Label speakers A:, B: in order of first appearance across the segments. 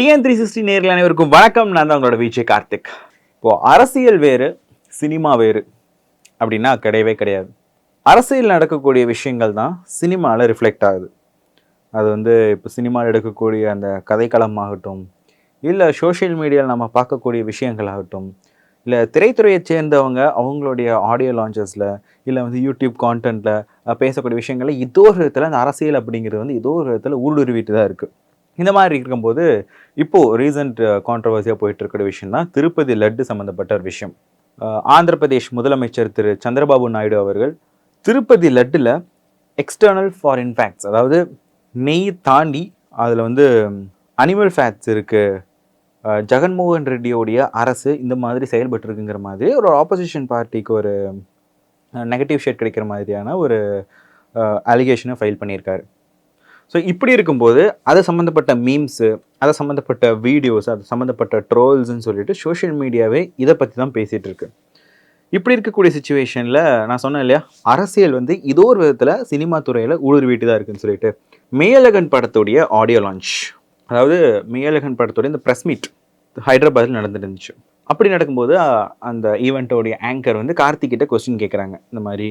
A: TN three sixty நேரில் அனைவருக்கும் வணக்கம். நான் தான் உங்களோட விஜய் கார்த்திக். இப்போது அரசியல் வேறு சினிமா வேறு அப்படின்னா கிடையவே கிடையாது. அரசியல் நடக்கக்கூடிய விஷயங்கள் தான் சினிமாவில் ரிஃப்ளெக்ட் ஆகுது. அது வந்து இப்போ சினிமாவில் எடுக்கக்கூடிய அந்த கதைக்களம் ஆகட்டும் இல்லை சோஷியல் மீடியாவில் நம்ம பார்க்கக்கூடிய விஷயங்கள் ஆகட்டும் இல்லை திரைத்துறையை சேர்ந்தவங்க அவங்களுடைய ஆடியோ லான்ச்சஸில் இல்லை வந்து யூடியூப் கான்டென்ட்டில் பேசக்கூடிய விஷயங்களில் ஏதோ ஒரு விதத்தில் அந்த அரசியல் அப்படிங்கிறது வந்து ஏதோ ஒரு விதத்தில் ஊடுருவிட்டு தான் இருக்குது இந்த மாதிரி இருக்கும்போது இப்போது ரீசன்ட் கான்ட்ரவர்சியாக போயிட்டு இருக்கிற விஷயம் திருப்பதி லட்டு சம்மந்தப்பட்ட ஒரு விஷயம். ஆந்திர பிரதேஷ் முதலமைச்சர் திரு சந்திரபாபு நாயுடு அவர்கள் திருப்பதி லட்டில் எக்ஸ்டர்னல் ஃபாரின் ஃபேக்ட்ஸ் அதாவது நெய் தாண்டி அதில் வந்து அனிமல் ஃபேக்ட்ஸ் இருக்குது ஜெகன்மோகன் ரெட்டியோடைய அரசு இந்த மாதிரி செயல்பட்டுருக்குங்கிற மாதிரி ஒரு ஆப்போசிஷன் பார்ட்டிக்கு ஒரு நெகட்டிவ் ஷேட் கிடைக்கிற மாதிரியான ஒரு அலிகேஷனை ஃபைல் பண்ணியிருக்காரு. ஸோ இப்படி இருக்கும்போது அது சம்மந்தப்பட்ட மீம்ஸு அதை சம்மந்தப்பட்ட வீடியோஸ் அது சம்மந்தப்பட்ட ட்ரோல்ஸ்ன்னு சொல்லிட்டு சோஷியல் மீடியாவே இதை பற்றி தான் பேசிகிட்டு இருக்கு. இப்படி இருக்கக்கூடிய சுச்சுவேஷனில் நான் சொன்னேன் இல்லையா அரசியல் வந்து இதோ ஒரு விதத்தில் சினிமா துறையில் ஊடுருவிட்டு தான் இருக்குன்னு சொல்லிட்டு மேயலகன் படத்துடைய ஆடியோ லான்ச் அதாவது மேயலகன் படத்துடைய இந்த ப்ரெஸ் மீட் ஹைதராபாத்தில் நடந்துட்டு இருந்துச்சு. அப்படி நடக்கும்போது அந்த ஈவெண்ட்டோடைய ஆங்கர் வந்து கார்த்திக்கிட்ட கொஸ்டின் கேட்குறாங்க இந்த மாதிரி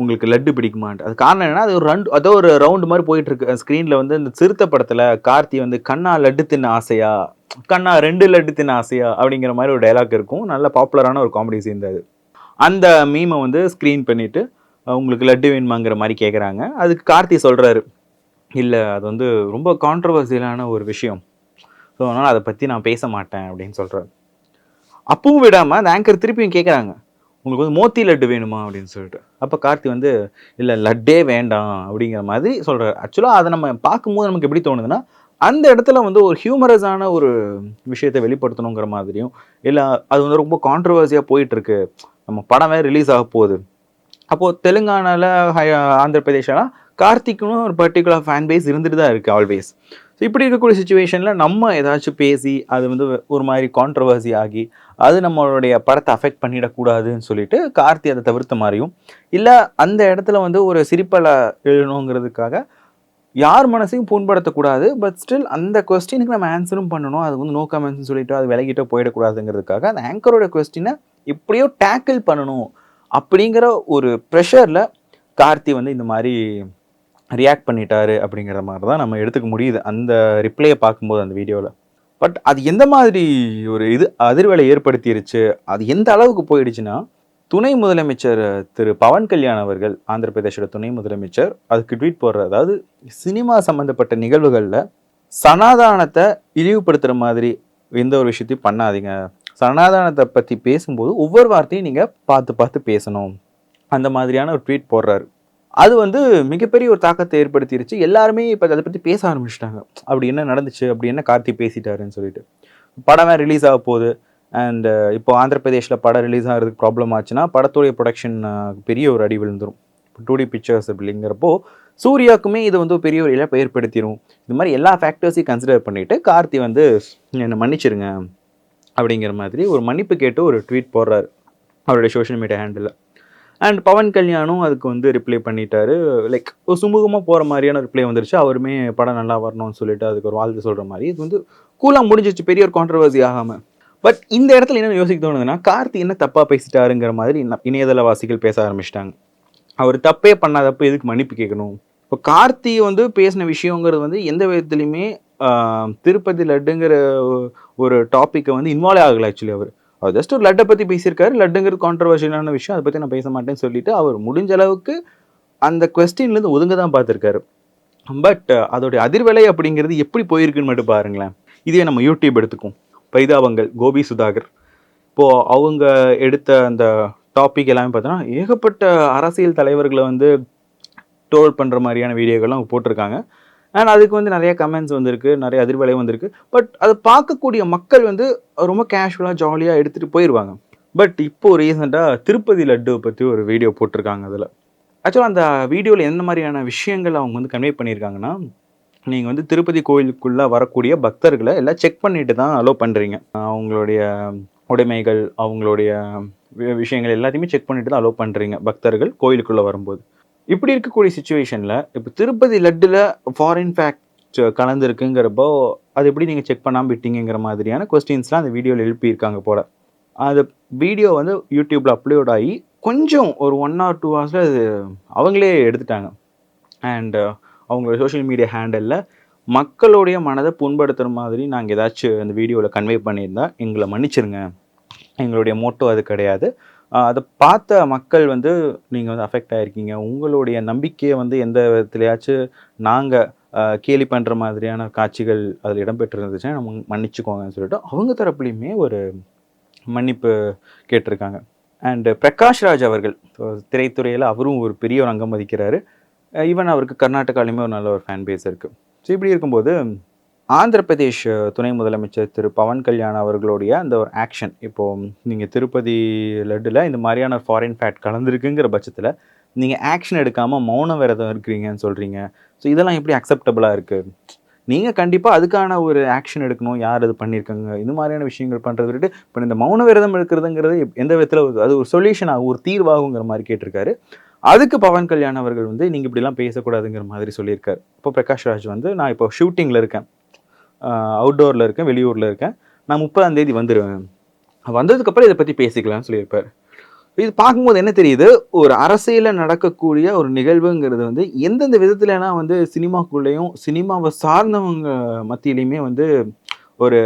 A: உங்களுக்கு லட்டு பிடிக்குமான்ட்டு. அது காரணம் என்னன்னா அது ஒரு ரெண்டு அதோ ஒரு ரவுண்டு மாதிரி போயிட்டு இருக்கு ஸ்க்ரீனில் வந்து இந்த சிறுத்தை படத்தில் கார்த்தி வந்து கண்ணா லட்டு தின்ன ஆசையா? கண்ணா ரெண்டு லட்டு தின்ன ஆசையா? அப்படிங்கிற மாதிரி ஒரு டைலாக் இருக்கும். நல்ல பாப்புலரான ஒரு காமெடி சேர்ந்தது அந்த மீமை வந்து ஸ்க்ரீன் பண்ணிவிட்டு உங்களுக்கு லட்டு வேணுமாங்கிற மாதிரி கேட்குறாங்க அதுக்கு கார்த்தி சொல்கிறாரு இல்லை அது வந்து ரொம்ப கான்ட்ரவர்சியலான ஒரு விஷயம். ஸோ அதனால் அதை பற்றி நான் பேச மாட்டேன். அப்படின்னு சொல்கிறாரு அப்பவும் விடாமல் அந்த ஆங்கர் திருப்பியும் கேட்குறாங்க உங்களுக்கு வந்து மோத்தி லட்டு வேணுமா அப்படின்னு சொல்லிட்டு. அப்போ கார்த்தி வந்து இல்லை லட்டே வேண்டாம் அப்படிங்கிற மாதிரி சொல்கிறார் ஆக்சுவலாக அதை நம்ம பார்க்கும்போது நமக்கு எப்படி தோணுதுன்னா அந்த இடத்துல வந்து ஒரு ஹியூமரஸான ஒரு விஷயத்தை வெளிப்படுத்தணுங்கிற மாதிரியும் இல்லை அது வந்து ரொம்ப கான்ட்ரவர்சியாக போயிட்டுருக்கு. நம்ம படம் வேறு ரிலீஸ் ஆக போகுது. அப்போது தெலுங்கானாவில் ஆந்திர பிரதேஷெல்லாம் கார்த்திக்குன்னு ஒரு பர்டிகுலர் ஃபேன் பேஸ் இருந்துட்டு தான் இருக்குது ஆல்வேஸ் ஸோ இப்படி இருக்கக்கூடிய சுச்சுவேஷனில் நம்ம ஏதாச்சும் பேசி அது வந்து ஒரு மாதிரி கான்ட்ரவர்சி ஆகி அது நம்மளுடைய படத்தை அஃபெக்ட் பண்ணிடக்கூடாதுன்னு சொல்லிட்டு கார்த்தி அதை தவிர்த்த மாதிரியும் இல்லை அந்த இடத்துல வந்து ஒரு சிரிப்பலை எழுதணுங்கிறதுக்காக யார் மனசையும் புண்படுத்தக்கூடாது பட் ஸ்டில் அந்த கொஸ்டினுக்கு நம்ம ஆன்சரும் பண்ணணும். அது வந்து நோ கமெண்ட்ஸ்னு சொல்லிட்டு அது விலகிட்ட போயிடக்கூடாதுங்கிறதுக்காக அந்த ஆங்கரோட கொஸ்டினை எப்படியோ டேக்கிள் பண்ணணும் அப்படிங்கிற ஒரு ப்ரெஷரில் கார்த்தி வந்து இந்த மாதிரி ரியாக்ட் பண்ணிட்டாரு அப்படிங்கிற மாதிரி தான் நம்ம எடுத்துக்க முடியுது. அந்த ரிப்ளையை பார்க்கும்போது அந்த வீடியோவில் பட் அது எந்த மாதிரி ஒரு இது அதிர்வலை ஏற்படுத்திருச்சு? அது எந்த அளவுக்கு போயிடுச்சுன்னா துணை முதலமைச்சர் திரு பவன் கல்யாண் அவர்கள் ஆந்திர பிரதேசோட துணை முதலமைச்சர் அதுக்கு ட்வீட் போடுற அதாவது சினிமா சம்மந்தப்பட்ட நிகழ்வுகளில் சனாதானத்தை இழிவுபடுத்துகிற மாதிரி எந்த ஒரு விஷயத்தையும் பண்ணாதீங்க. சனாதானத்தை பற்றி பேசும்போது ஒவ்வொரு வார்த்தையும் நீங்கள் பார்த்து பார்த்து பேசணும். அந்த மாதிரியான ஒரு ட்வீட் போடுறாரு. அது வந்து மிகப்பெரிய ஒரு தாக்கத்தை ஏற்படுத்திருச்சு. எல்லாருமே இப்போ அதை பற்றி பேச ஆரம்பிச்சிட்டாங்க. அப்படி என்ன நடந்துச்சு? அப்படி என்ன கார்த்தி பேசிட்டாருன்னு சொல்லிட்டு. படமே ரிலீஸ் ஆக போகுது. அண்ட் இப்போ ஆந்திர பிரதேஷில் படம் ரிலீஸ் ஆகிறதுக்கு ப்ராப்ளம் ஆச்சுன்னா படத்துடைய ப்ரொடக்ஷன் பெரிய ஒரு அடி விழுந்துடும் டூ டி பிக்சர்ஸ் அப்படிங்கிறப்போ சூர்யாவுக்குமே இது வந்து பெரிய ஒரு இழப்பை ஏற்படுத்திடும் இது மாதிரி எல்லா ஃபேக்டர்ஸையும் கன்சிடர் பண்ணிவிட்டு கார்த்தி வந்து என்னை மன்னிச்சிருங்க. அப்படிங்கிற மாதிரி ஒரு மன்னிப்பு கேட்டு ஒரு ட்வீட் போடுறாரு. அவருடைய social media handle and Pawan கல்யாணும் அதுக்கு வந்து ரிப்ளை பண்ணிட்டாரு. லைக் ஒரு சுமூகமாக போகிற மாதிரியான ரிப்ளை வந்துருச்சு. அவருமே படம் நல்லா வரணும்னு சொல்லிட்டு அதுக்கு ஒரு வாழ்த்து சொல்கிற மாதிரி. இது வந்து கூலாக முடிஞ்சிச்சு பெரிய ஒரு கான்ட்ரவர்சி ஆகாமல் பட் இந்த இடத்துல என்ன யோசிக்க தோணுதுன்னா கார்த்தி என்ன தப்பாக பேசிட்டாருங்கிற மாதிரி இணையதளவாசிகள் பேச ஆரம்பிச்சிட்டாங்க. அவர் தப்பே பண்ணாதப்ப எதுக்கு மன்னிப்பு கேட்கணும்? இப்போ கார்த்தி வந்து பேசின விஷயங்கிறது வந்து எந்த விதத்துலையுமே திருப்பதி லட்டுங்கிற ஒரு டாப்பிக்கை வந்து இன்வால்வ் ஆகலை ஆக்சுவலி அவர். அவர் ஜஸ்ட் ஒரு லட்டை பற்றி பேசியிருக்காரு. லட்டுங்கிறது கான்ட்ரவர்ஷியலான விஷயம். அதை பற்றி நான் பேச மாட்டேன்னு சொல்லிட்டு அவர் முடிஞ்ச அளவுக்கு அந்த கொஸ்டின்லேருந்து ஒதுங்க தான் பார்த்துருக்காரு. பட் அதோடைய அதிர்வலை அப்படிங்கிறது எப்படி போயிருக்குன்னு மட்டும் பாருங்களேன். இதே நம்ம யூடியூப் எடுத்துக்கும் பரிதாபங்கள் கோபி சுதாகர். இப்போது அவங்க எடுத்த அந்த டாபிக் எல்லாமே பார்த்தோன்னா ஏகப்பட்ட அரசியல் தலைவர்களை வந்து ட்ரோல் பண்ணுற மாதிரியான வீடியோக்கள்லாம் போட்டிருக்காங்க. அண்ட் அதுக்கு வந்து நிறைய கமெண்ட்ஸ் வந்திருக்கு நிறைய அதிர்வலை வந்திருக்கு. பட் அதை பார்க்கக்கூடிய மக்கள் வந்து ரொம்ப கேஷுவலாக ஜாலியாக எடுத்துகிட்டு போயிடுவாங்க பட் இப்போ ரீசெண்டாக திருப்பதி லட்டு பற்றி ஒரு வீடியோ போட்டிருக்காங்க அதில். ஆக்சுவலாக அந்த வீடியோவில் எந்த மாதிரியான விஷயங்கள் அவங்க வந்து கன்வே பண்ணியிருக்காங்கன்னா நீங்கள் வந்து திருப்பதி கோயிலுக்குள்ளே வரக்கூடிய பக்தர்களை எல்லாம் செக் பண்ணிட்டு தான் அலோவ் பண்ணுறீங்க அவங்களுடைய உடைமைகள் அவங்களுடைய வி- விஷயங்கள் எல்லாத்தையுமே செக் பண்ணிட்டு தான் அலோவ் பண்ணுறீங்க பக்தர்கள் கோயிலுக்குள்ளே வரும்போது. இப்படி இருக்கக்கூடிய சுச்சுவேஷனில் இப்போ திருப்பதி லட்டில் ஃபாரின் ஃபேக்ட் கலந்துருக்குங்கிறப்போ அது எப்படி நீங்கள் செக் பண்ணாமல் விட்டீங்கிற மாதிரியான கொஸ்டின்ஸ்லாம் அந்த வீடியோவில் எழுப்பியிருக்காங்க போல். அந்த வீடியோ வந்து யூடியூப்பில் அப்லோட் ஆகி கொஞ்சம் ஒரு ஒன் ஆர் டூ ஹவர்ஸில் அது அவங்களே எடுத்துட்டாங்க. அண்டு அவங்களோட சோஷியல் மீடியா ஹேண்டலில் மக்களுடைய மனதை புண்படுத்துகிற மாதிரி நாங்கள் ஏதாச்சும் அந்த வீடியோவில் கன்வே பண்ணியிருந்தால் எங்களை மன்னிச்சிருங்க. எங்களுடைய மோட்டோ அது கிடையாது. அதை பார்த்த மக்கள் வந்து நீங்கள் வந்து அஃபெக்ட் ஆகிருக்கீங்க உங்களுடைய நம்பிக்கையை வந்து எந்த விதத்துலையாச்சும் நாங்கள் கேலி பண்ணுற மாதிரியான காட்சிகள் அதில் இடம்பெற்றிருந்துச்சுன்னா நம்ம மன்னிச்சுக்கோங்கன்னு சொல்லிட்டு அவங்க தரப்புலையுமே ஒரு மன்னிப்பு கேட்டிருக்காங்க. அண்டு பிரகாஷ் ராஜ் அவர்கள் திரைத்துறையில் அவரும் ஒரு பெரிய ஒரு அங்கம் வகிக்கிறாரு. ஈவன் அவருக்கு கர்நாடகாலையுமே ஒரு நல்ல ஒரு ஃபேன் பேஸ் இருக்குது ஸோ இப்படி இருக்கும்போது ஆந்திர பிரதேஷ் துணை முதலமைச்சர் திரு பவன் கல்யாண் அவர்களுடைய அந்த ஒரு ஆக்ஷன் இப்போது நீங்கள் திருப்பதி லட்டில் இந்த மாதிரியான ஃபாரின் ஃபேட் கலந்துருக்குங்கிற பட்சத்தில் நீங்கள் ஆக்ஷன் எடுக்காமல் மௌன விரதம் இருக்கிறீங்கன்னு சொல்கிறீங்க ஸோ இதெல்லாம் எப்படி அக்செப்டபுளாக இருக்குது நீங்கள் கண்டிப்பாக அதுக்கான ஒரு ஆக்ஷன் எடுக்கணும். யார் அது பண்ணியிருக்காங்க? இந்த மாதிரியான விஷயங்கள் பண்ணுறது விட்டு இப்போ இந்த மௌன விரதம் எடுக்கிறதுங்கிறது எந்த விதத்தில் அது ஒரு சொல்யூஷன் ஆகும் ஒரு தீர்வாகுங்கிற மாதிரி கேட்டிருக்காரு. அதுக்கு பவன் கல்யாண் அவர்கள் வந்து நீங்கள் இப்படிலாம் பேசக்கூடாதுங்கிற மாதிரி சொல்லியிருக்காரு. இப்போ பிரகாஷ் ராஜ் வந்து நான் இப்போ ஷூட்டிங்கில் இருக்கேன். அவுட்டோரில் இருக்கேன் வெளியூரில் இருக்கேன். நான் முப்பதாந்தேதி வந்துடுவேன் வந்ததுக்கப்புறம் இதை பற்றி பேசிக்கலாம்னு சொல்லியிருப்பார். இது பார்க்கும்போது என்ன தெரியுது? ஒரு அரசியலில் நடக்கக்கூடிய ஒரு நிகழ்வுங்கிறது வந்து எந்தெந்த விதத்துலனா வந்து சினிமாக்குள்ளேயும் சினிமாவை சார்ந்தவங்க மத்தியிலையுமே வந்து ஒரு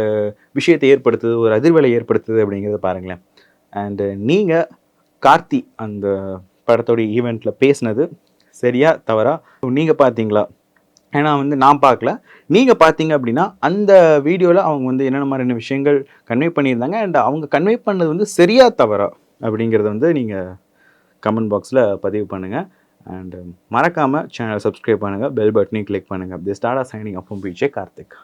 A: விஷயத்தை ஏற்படுத்துது ஒரு அதிர்வலை ஏற்படுத்துது அப்படிங்கிறத பாருங்களேன். அண்டு நீங்கள் கார்த்தி அந்த படத்தோடைய ஈவெண்ட்டில் பேசுனது சரியா தவறா? நீங்கள் பார்த்தீங்களா? ஏன்னா வந்து நான் பார்க்கல. நீங்கள் பார்த்தீங்க அப்படின்னா அந்த வீடியோவில் அவங்க வந்து என்னென்ன மாதிரியான விஷயங்கள் கன்வே பண்ணியிருந்தாங்க? அண்ட் அவங்க கன்வே பண்ணது வந்து சரியா தவறா? அப்படிங்கிறத வந்து நீங்கள் கமெண்ட் பாக்ஸில் பதிவு பண்ணுங்கள் அண்ட் மறக்காமல் சேனலை சப்ஸ்கிரைப் பண்ணுங்கள் பெல் பட்டனையும் கிளிக் பண்ணுங்கள் அப்படி ஸ்டார்டா சைனிங் அப்போ பிஜே கார்த்திக்